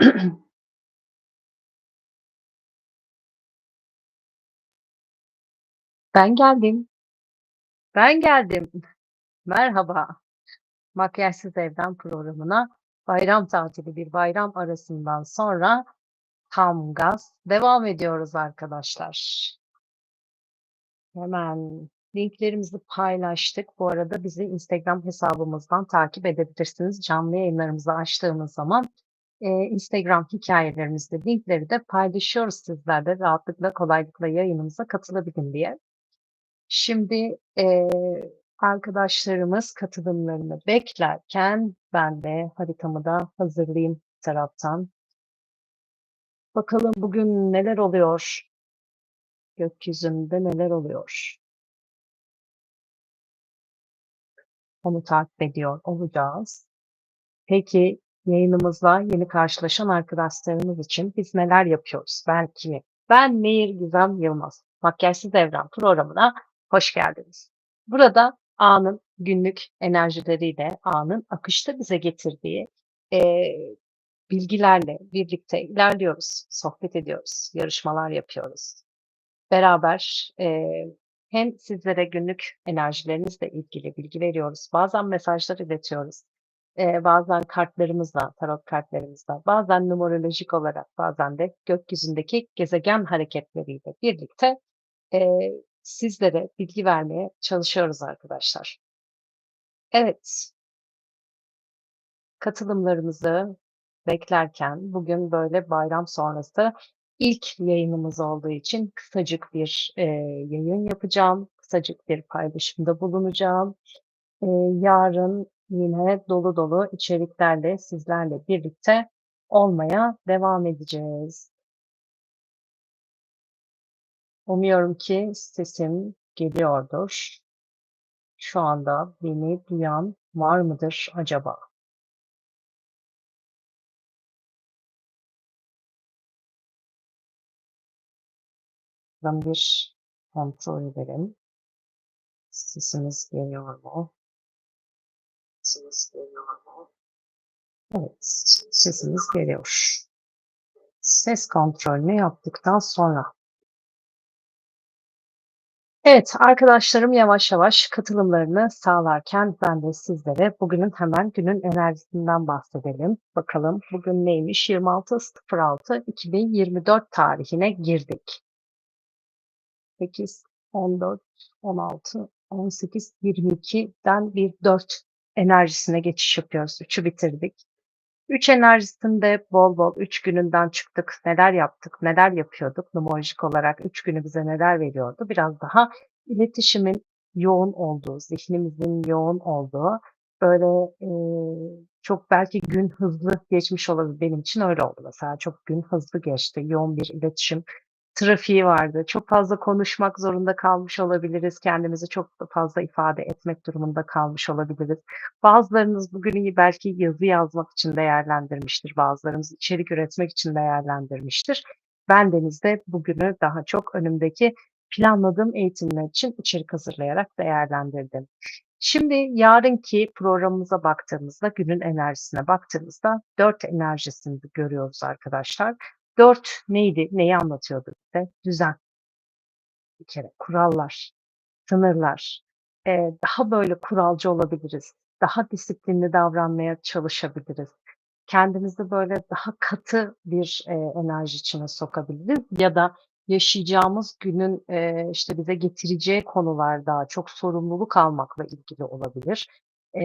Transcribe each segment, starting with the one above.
Ben geldim. Ben geldim. Merhaba. Makyajsız Evden programına bayram tatili, bir bayram arasından sonra tam gaz devam ediyoruz arkadaşlar. Hemen linklerimizi paylaştık. Bu arada bizi Instagram hesabımızdan takip edebilirsiniz. Canlı yayınlarımızı açtığımız zaman e, Instagram hikayelerimizde linkleri de paylaşıyoruz sizlerle rahatlıkla, kolaylıkla yayınımıza katılabilin diye. Şimdi e, arkadaşlarımız katılımlarını beklerken ben de haritamı da hazırlayayım taraftan. Bakalım bugün neler oluyor? Gökyüzünde neler oluyor? Onu takip ediyor olacağız. Peki yayınımızla yeni karşılaşan arkadaşlarımız için biz neler yapıyoruz? Belki ben Nehir Gizem Yılmaz. Makyajsız Evren programına hoş geldiniz. Burada anın günlük enerjileriyle, anın akışta bize getirdiği e, bilgilerle birlikte ilerliyoruz, sohbet ediyoruz, yarışmalar yapıyoruz. Beraber e, hem sizlere günlük enerjilerinizle ilgili bilgi veriyoruz, bazen mesajlar iletiyoruz, e, bazen kartlarımızla, tarot kartlarımızla, bazen numerolojik olarak, bazen de gökyüzündeki gezegen hareketleriyle birlikte e, sizlere bilgi vermeye çalışıyoruz arkadaşlar. Evet. Katılımlarımızı beklerken bugün böyle bayram sonrası ilk yayınımız olduğu için kısacık bir e, yayın yapacağım. Kısacık bir paylaşımda bulunacağım. E, yarın yine dolu dolu içeriklerle sizlerle birlikte olmaya devam edeceğiz. Umuyorum ki sesim geliyordur. Şu anda beni duyan var mıdır acaba? Ben bir kontrol edelim. Sesimiz geliyor mu? Sesimiz geliyor mu? Evet, sesimiz geliyor. Ses kontrolünü yaptıktan sonra Evet, arkadaşlarım yavaş yavaş katılımlarını sağlarken ben de sizlere bugünün hemen günün enerjisinden bahsedelim. Bakalım bugün neymiş? 26.06.2024 tarihine girdik. 8, 14, 16, 18, 22'den bir 4 enerjisine geçiş yapıyoruz. 3'ü bitirdik. 3 enerjisinde bol bol 3 gününden çıktık. Neler yaptık, neler yapıyorduk numerolojik olarak 3 günü bize neler veriyordu? Biraz daha iletişimin yoğun olduğu, zihnimizin yoğun olduğu, böyle e, çok belki gün hızlı geçmiş olabilir. Benim için öyle oldu mesela. Çok gün hızlı geçti. Yoğun bir iletişim trafiği vardı. Çok fazla konuşmak zorunda kalmış olabiliriz. Kendimizi çok fazla ifade etmek durumunda kalmış olabiliriz. Bazılarınız bugünü belki yazı yazmak için değerlendirmiştir. Bazılarımız içerik üretmek için değerlendirmiştir. Ben de bugünü daha çok önümdeki planladığım eğitimler için içerik hazırlayarak değerlendirdim. Şimdi yarınki programımıza baktığımızda, günün enerjisine baktığımızda dört enerjisini görüyoruz arkadaşlar. Dört neydi? Neyi anlatıyordu bize? Düzen. Bir kere kurallar, sınırlar. Ee, daha böyle kuralcı olabiliriz. Daha disiplinli davranmaya çalışabiliriz. Kendimizi böyle daha katı bir e, enerji içine sokabiliriz ya da yaşayacağımız günün e, işte bize getireceği konular daha çok sorumluluk almakla ilgili olabilir e,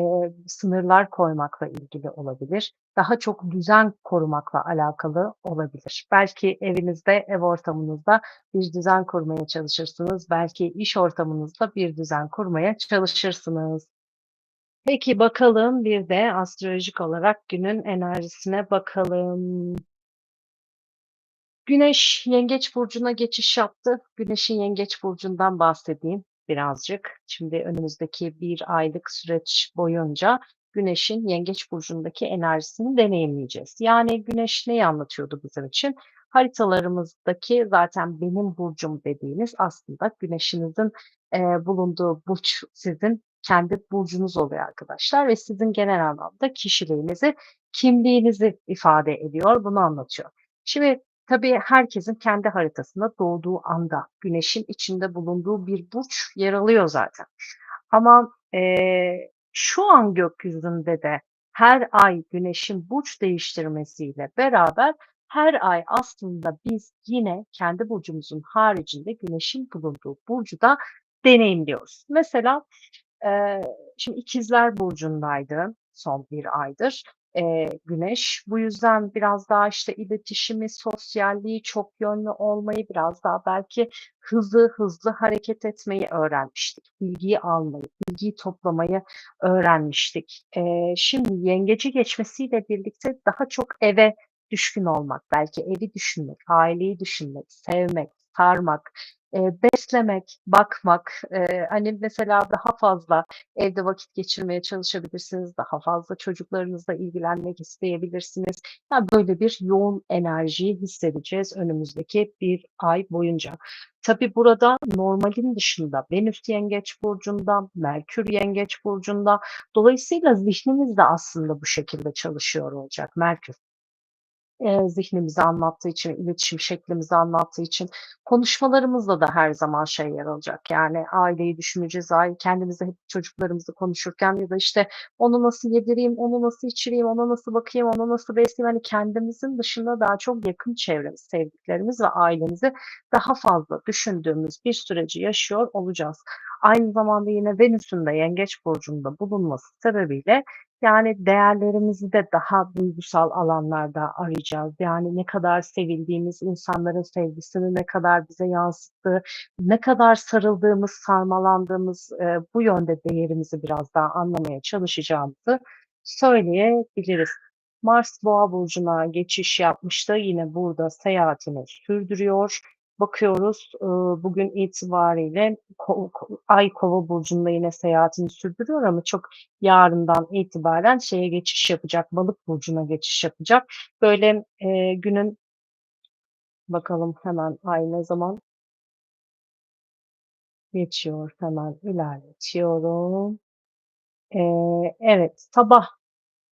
sınırlar koymakla ilgili olabilir. Daha çok düzen korumakla alakalı olabilir. Belki evinizde, ev ortamınızda bir düzen kurmaya çalışırsınız. Belki iş ortamınızda bir düzen kurmaya çalışırsınız. Peki bakalım bir de astrolojik olarak günün enerjisine bakalım. Güneş Yengeç burcuna geçiş yaptı. Güneş'in Yengeç burcundan bahsedeyim birazcık. Şimdi önümüzdeki bir aylık süreç boyunca Güneş'in Yengeç burcundaki enerjisini deneyimleyeceğiz. Yani Güneş neyi anlatıyordu bizim için? Haritalarımızdaki zaten benim burcum dediğiniz aslında Güneş'inizin e, bulunduğu burç sizin kendi burcunuz oluyor arkadaşlar ve sizin genel anlamda kişiliğinizi, kimliğinizi ifade ediyor, bunu anlatıyor. Şimdi tabii herkesin kendi haritasında doğduğu anda güneşin içinde bulunduğu bir burç yer alıyor zaten. Ama, eee, şu an gökyüzünde de her ay güneşin burç değiştirmesiyle beraber her ay aslında biz yine kendi burcumuzun haricinde güneşin bulunduğu burcu da deneyimliyoruz. Mesela, eee, şimdi İkizler burcundaydı son 1 aydır, eee, güneş. Bu yüzden biraz daha, işte, iletişimi, sosyalliği, çok yönlü olmayı, biraz daha belki hızlı hızlı hareket etmeyi öğrenmiştik. Bilgiyi almayı, bilgiyi toplamayı öğrenmiştik. Eee, şimdi Yengeç'e geçmesiyle birlikte daha çok eve düşkün olmak, belki evi düşünmek, aileyi düşünmek, sevmek, sarmak, eee, beslemek, bakmak, eee, hani, mesela daha fazla evde vakit geçirmeye çalışabilirsiniz, daha fazla çocuklarınızla ilgilenmek isteyebilirsiniz. Ya, böyle bir yoğun enerjiyi hissedeceğiz önümüzdeki 1 ay boyunca. Tabii burada normalin dışında Venüs Yengeç burcunda, Merkür Yengeç burcunda. Dolayısıyla zihnimiz de aslında bu şekilde çalışıyor olacak. Merkür Eee, zihnimizi anlattığı için, iletişim şeklimizi anlattığı için konuşmalarımızda da her zaman şey yer alacak. Yani aileyi düşüneceğiz, ai kendimize hep çocuklarımızı konuşurken ya da, işte, onu nasıl yedireyim, onu nasıl içireyim, ona nasıl bakayım, onu nasıl besleyeyim, hani, kendimizin dışında daha çok yakın çevremiz, sevdiklerimiz ve ailemizi daha fazla düşündüğümüz bir süreci yaşıyor olacağız. Aynı zamanda yine Venüs'ün de Yengeç burcunda bulunması sebebiyle, yani, değerlerimizi de daha duygusal alanlarda arayacağız. Yani, ne kadar sevildiğimiz, insanların sevgisini ne kadar bize yansıttığı, ne kadar sarıldığımız, sarmalandığımız, eee, bu yönde değerimizi biraz daha anlamaya çalışacağımızı söyleyebiliriz. Mars Boğa burcuna geçiş yapmıştı. Yine burada seyahatini sürdürüyor. Bakıyoruz, bugün itibariyle Ay Kova burcunda yine seyahatini sürdürüyor ama çok yarından itibaren şeye geçiş yapacak, Balık burcuna geçiş yapacak. Böyle, eee, günün Bakalım hemen ay ne zaman geçiyor, hemen ilerletiyorum. Eee, evet, sabah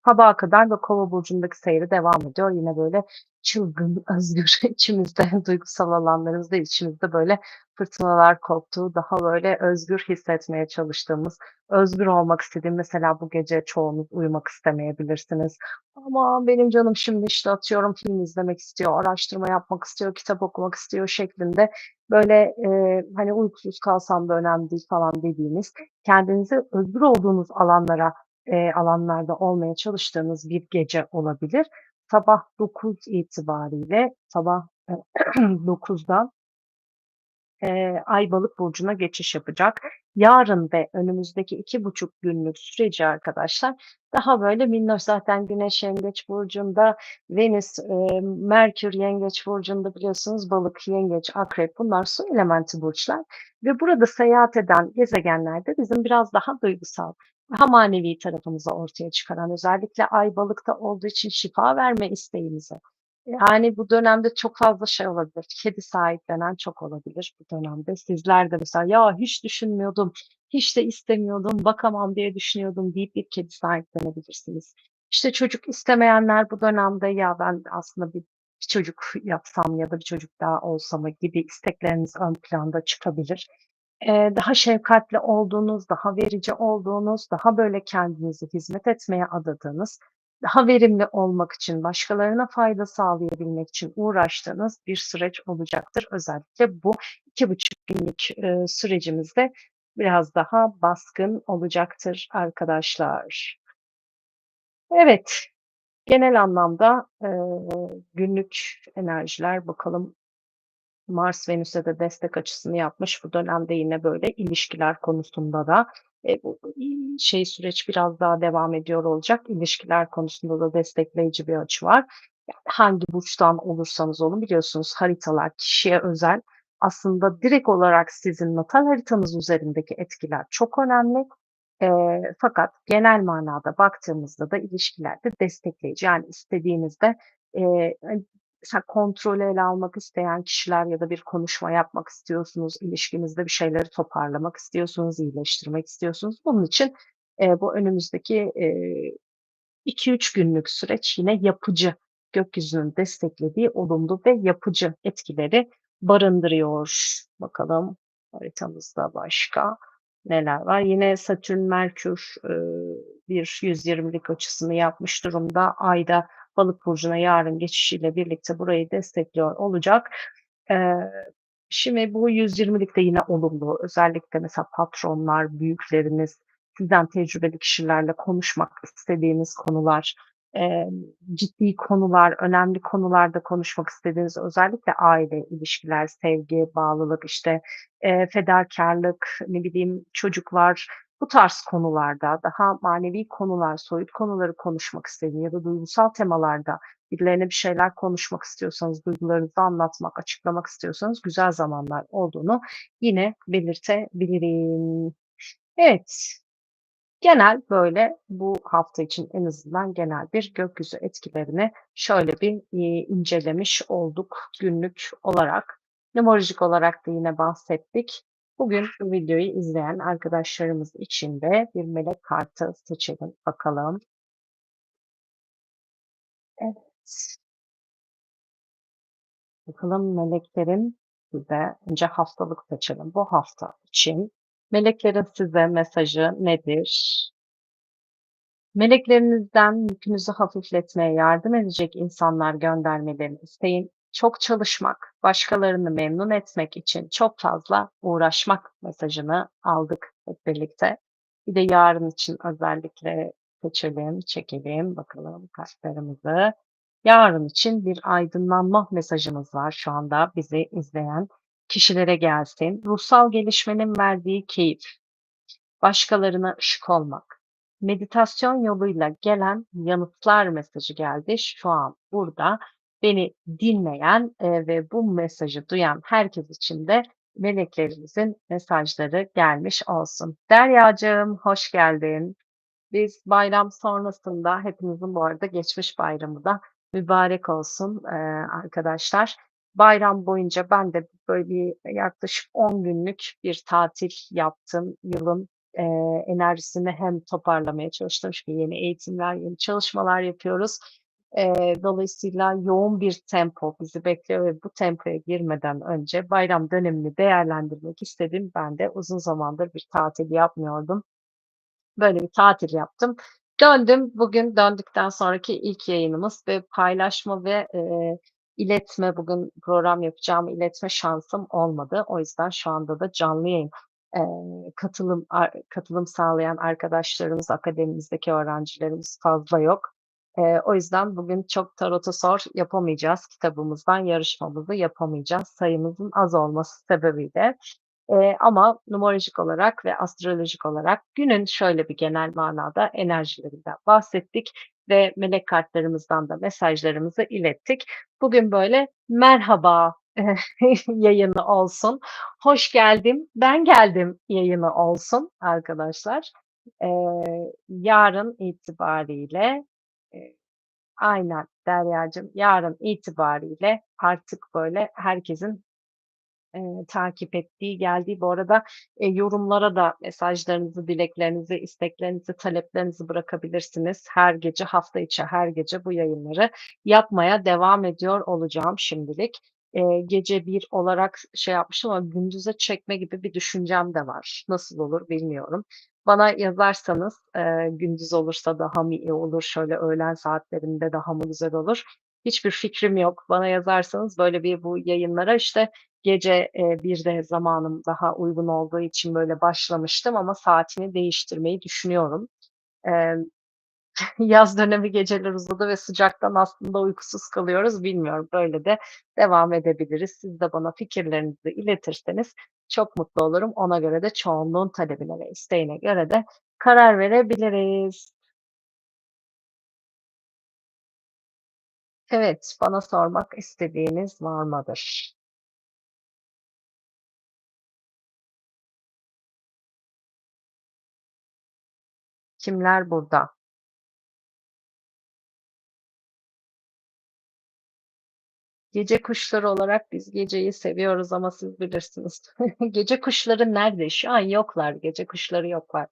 sabaha kadar da Kova burcundaki seyri devam ediyor. Yine böyle çılgın, özgür, içimizde, duygusal alanlarımızda, içimizde böyle fırtınalar koptuğu, daha böyle özgür hissetmeye çalıştığımız, özgür olmak istediğim Mesela bu gece çoğunuz uyumak istemeyebilirsiniz. "Aman, benim canım şimdi, işte, atıyorum, film izlemek istiyor, araştırma yapmak istiyor, kitap okumak istiyor." şeklinde böyle, eee, hani, "Uykusuz kalsam da önemli değil." falan dediğiniz, kendinizi özgür olduğunuz alanlara eee, alanlarda olmaya çalıştığınız bir gece olabilir. Sabah 9 itibariyle, sabah, eee, 9'da eee, Ay Balık burcuna geçiş yapacak. Yarın ve önümüzdeki 2,5 günlük süreci arkadaşlar daha böyle minnoş. Zaten Güneş Yengeç burcunda, Venüs, eee, Merkür Yengeç burcunda biliyorsunuz Balık, Yengeç, Akrep bunlar su elementi burçlar ve burada seyahat eden gezegenler de bizim biraz daha duygusal, daha manevi tarafımızı ortaya çıkaran, özellikle Ay Balık'ta olduğu için şifa verme isteğimizi, yani, bu dönemde çok fazla şey olabilir. Kedi sahiplenen çok olabilir bu dönemde. Sizler de mesela, "Ya, hiç düşünmüyordum, hiç de istemiyordum, bakamam diye düşünüyordum." deyip bir kedi sahiplenebilirsiniz. İşte, çocuk istemeyenler bu dönemde, "Ya, ben aslında bir bir çocuk yapsam ya da bir çocuk daha olsa mı?" gibi istekleriniz ön planda çıkabilir. Eee, daha şefkatli olduğunuz, daha verici olduğunuz, daha böyle kendinizi hizmet etmeye adadığınız, daha verimli olmak için, başkalarına fayda sağlayabilmek için uğraştığınız bir süreç olacaktır. Özellikle bu 2,5 günlük, eee, sürecimizde biraz daha baskın olacaktır arkadaşlar. Evet, genel anlamda, eee, günlük enerjiler bakalım Mars Venüs'e de destek açısını yapmış. Bu dönemde yine böyle ilişkiler konusunda da, eee, bu, şey süreç biraz daha devam ediyor olacak. İlişkiler konusunda da destekleyici bir açı var. Yani hangi burçtan olursanız olun biliyorsunuz haritalar kişiye özel. Aslında direkt olarak sizin natal haritanız üzerindeki etkiler çok önemli. Eee, fakat genel manada baktığımızda da ilişkiler de destekleyici. Yani istediğinizde, eee, hani mesela kontrolü ele almak isteyen kişiler ya da bir konuşma yapmak istiyorsunuz, ilişkinizde bir şeyleri toparlamak istiyorsunuz, iyileştirmek istiyorsunuz. Bunun için, eee, bu önümüzdeki, eee, 2-3 günlük süreç yine yapıcı, gökyüzünün desteklediği olumlu ve yapıcı etkileri barındırıyor. Bakalım haritamızda başka neler var? Yine Satürn, Merkür, ııı, bir 120'lik açısını yapmış durumda. Ay da Balık burcuna yarın geçişiyle birlikte burayı destekliyor olacak. Şimdi bu 120'lik de yine olumlu. Özellikle mesela patronlar, büyükleriniz, sizden tecrübeli kişilerle konuşmak istediğiniz konular, ciddi konular, önemli konularda konuşmak istediğiniz, özellikle aile ilişkiler, sevgi, bağlılık, işte, eee, fedakârlık, ne bileyim, çocuklar, bu tarz konularda, daha manevi konular, soyut konuları konuşmak istediğin ya da duygusal temalarda birilerine bir şeyler konuşmak istiyorsanız, duygularınızı anlatmak, açıklamak istiyorsanız güzel zamanlar olduğunu yine belirtebilirim. Evet, genel böyle bu hafta için en azından genel bir gökyüzü etkilerini şöyle bir, incelemiş olduk günlük olarak. Numerolojik olarak da yine bahsettik. Bugün bu videoyu izleyen arkadaşlarımız için de bir melek kartı seçelim bakalım. Evet. Bakalım meleklerin size önce haftalık seçelim. Bu hafta için meleklerin size mesajı nedir? Meleklerinizden yükünüzü hafifletmeye yardım edecek insanlar göndermelerini isteyin. Çok çalışmak, başkalarını memnun etmek için çok fazla uğraşmak mesajını aldık hep birlikte. Bir de yarın için özellikle seçelim, çekelim bakalım kartlarımızı. Yarın için bir aydınlanma mesajımız var şu anda bizi izleyen kişilere gelsin. Ruhsal gelişmenin verdiği keyif, başkalarına ışık olmak, meditasyon yoluyla gelen yanıtlar mesajı geldi. Şu an burada beni dinleyen, eee, ve bu mesajı duyan herkes için de meleklerimizin mesajları gelmiş olsun. Deryacığım, hoş geldin. Biz bayram sonrasında hepimizin bu arada geçmiş bayramı da mübarek olsun, eee, arkadaşlar. Bayram boyunca ben de böyle bir yaklaşık 10 günlük bir tatil yaptım. Yılın, eee, enerjisini hem toparlamaya çalıştım çünkü yeni eğitimler, yeni çalışmalar yapıyoruz. Eee, dolayısıyla yoğun bir tempo bizi bekliyor ve bu tempoya girmeden önce bayram dönemini değerlendirmek istedim. Ben de uzun zamandır bir tatil yapmıyordum. Böyle bir tatil yaptım. Döndüm. Bugün döndükten sonraki ilk yayınımız ve paylaşma ve, eee, iletme, bugün program yapacağımı iletme şansım olmadı. O yüzden şu anda da canlı yayın, eee, katılım ar katılım sağlayan arkadaşlarımız, akademimizdeki öğrencilerimiz fazla yok. Eee, o yüzden bugün çok Tarot'u Sor yapamayacağız. Kitabımızdan yarışmamızı yapamayacağız sayımızın az olması sebebiyle. Eee, ama numerolojik olarak ve astrolojik olarak günün şöyle bir genel manada enerjilerinden bahsettik ve melek kartlarımızdan da mesajlarımızı ilettik. Bugün böyle merhaba, yayını olsun, hoş geldim, ben geldim yayını olsun arkadaşlar. Eee, yarın itibariyle, Aynen Deryacığım, yarın itibariyle artık böyle herkesin, eee, takip ettiği, geldiği Bu arada, eee, yorumlara da mesajlarınızı, dileklerinizi, isteklerinizi, taleplerinizi bırakabilirsiniz. Her gece, hafta içi her gece bu yayınları yapmaya devam ediyor olacağım şimdilik. Eee, gece 1 olarak şey yapmıştım ama gündüze çekme gibi bir düşüncem de var. Nasıl olur bilmiyorum. Bana yazarsanız, eee, gündüz olursa daha mı iyi olur, şöyle öğlen saatlerinde daha mı güzel olur? Hiçbir fikrim yok. Bana yazarsanız böyle bir bu yayınlara işte gece, eee, 1'de zamanım daha uygun olduğu için böyle başlamıştım ama saatini değiştirmeyi düşünüyorum. Emm, yaz dönemi geceler uzadı ve sıcaktan aslında uykusuz kalıyoruz. Bilmiyorum, böyle de devam edebiliriz. Siz de bana fikirlerinizi iletirseniz çok mutlu olurum. Ona göre de çoğunluğun talebine ve isteğine göre de karar verebiliriz. Evet, bana sormak istediğiniz var mıdır? Kimler burada? Gece kuşları olarak biz geceyi seviyoruz ama siz bilirsiniz. Gece kuşları nerede? Şu an yoklar. Gece kuşları yoklar.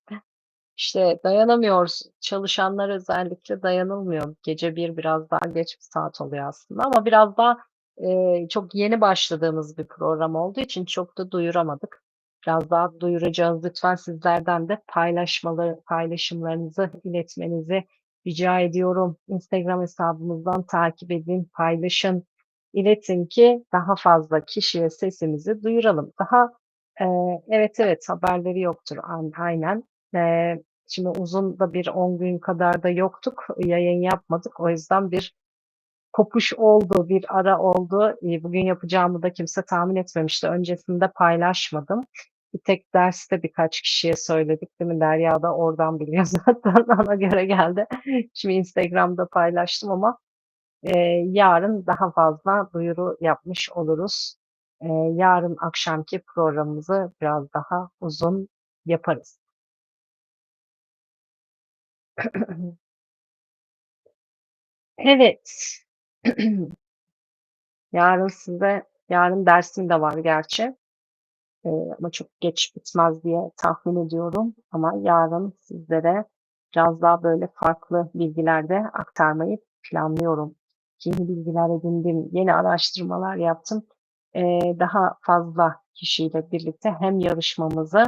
İşte dayanamıyoruz. Çalışanlar özellikle dayanılmıyor. Gece 1 biraz daha geç bir saat oluyor aslında ama biraz daha, eee, çok yeni başladığımız bir program olduğu için çok da duyuramadık. Biraz daha duyuracağız. Lütfen sizlerden de paylaşmaları paylaşımlarınızı iletmenizi rica ediyorum. Instagram hesabımızdan takip edin, paylaşın, iletin ki daha fazla kişiye sesimizi duyuralım. Daha, eee, evet, evet, haberleri yoktur. Aynen. Eee, şimdi uzun da bir 10 gün kadar da yoktuk. Yayın yapmadık. O yüzden bir kopuş oldu, bir ara oldu. İii, bugün yapacağımı da kimse tahmin etmemişti. Öncesinde paylaşmadım. Bir tek derste birkaç kişiye söyledik, değil mi? Derya da oradan biliyor zaten. Ona göre geldi. Şimdi Instagram'da paylaştım ama, eee, yarın daha fazla duyuru yapmış oluruz. Eee, yarın akşamki programımızı biraz daha uzun yaparız. Evet. Yarın size yarın dersim de var gerçi. Eee, ama çok geç bitmez diye tahmin ediyorum ama yarın sizlere biraz daha böyle farklı bilgiler de aktarmayı planlıyorum. Yeni bilgiler edindim, yeni araştırmalar yaptım. Eee, daha fazla kişiyle birlikte hem yarışmamızı,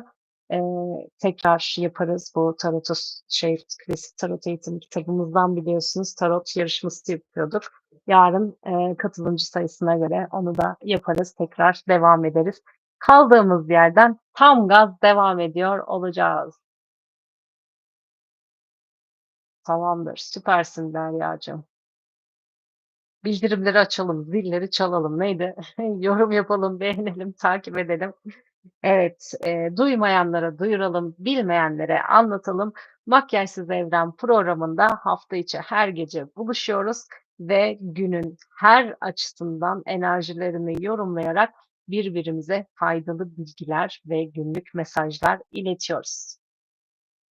eee, tekrar yaparız. Bu tarotus şey, klasik tarot eğitimi kitabımızdan biliyorsunuz tarot yarışması yapıyorduk. Yarın, eee, katılımcı sayısına göre onu da yaparız. Tekrar devam ederiz. Kaldığımız yerden tam gaz devam ediyor olacağız. Tamamdır, süpersin Deryacığım. Bildirimleri açalım, zilleri çalalım. Neydi? Yorum yapalım, beğenelim, takip edelim. Evet, eee, duymayanlara duyuralım, bilmeyenlere anlatalım. Makyajsız Evren programında hafta içi her gece buluşuyoruz ve günün her açısından enerjilerini yorumlayarak birbirimize faydalı bilgiler ve günlük mesajlar iletiyoruz.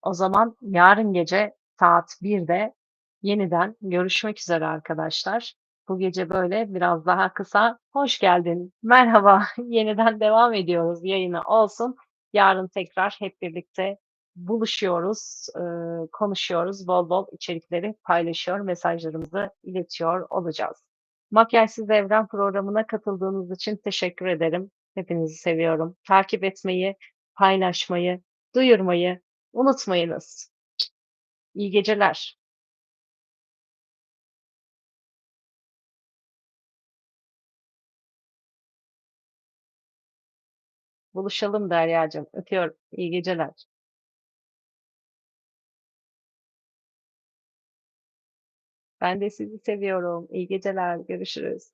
O zaman yarın gece saat 01.00'de yeniden görüşmek üzere arkadaşlar. Bu gece böyle biraz daha kısa. Hoş geldin, merhaba, yeniden devam ediyoruz yayına olsun. Yarın tekrar hep birlikte buluşuyoruz, konuşuyoruz, bol bol içerikleri paylaşıyor, mesajlarımızı iletiyor olacağız. Makyajsız Evren programına katıldığınız için teşekkür ederim. Hepinizi seviyorum. Takip etmeyi, paylaşmayı, duyurmayı unutmayınız. İyi geceler. Buluşalım Deryacığım. Öpüyorum. İyi geceler. Ben de sizi seviyorum. İyi geceler, görüşürüz.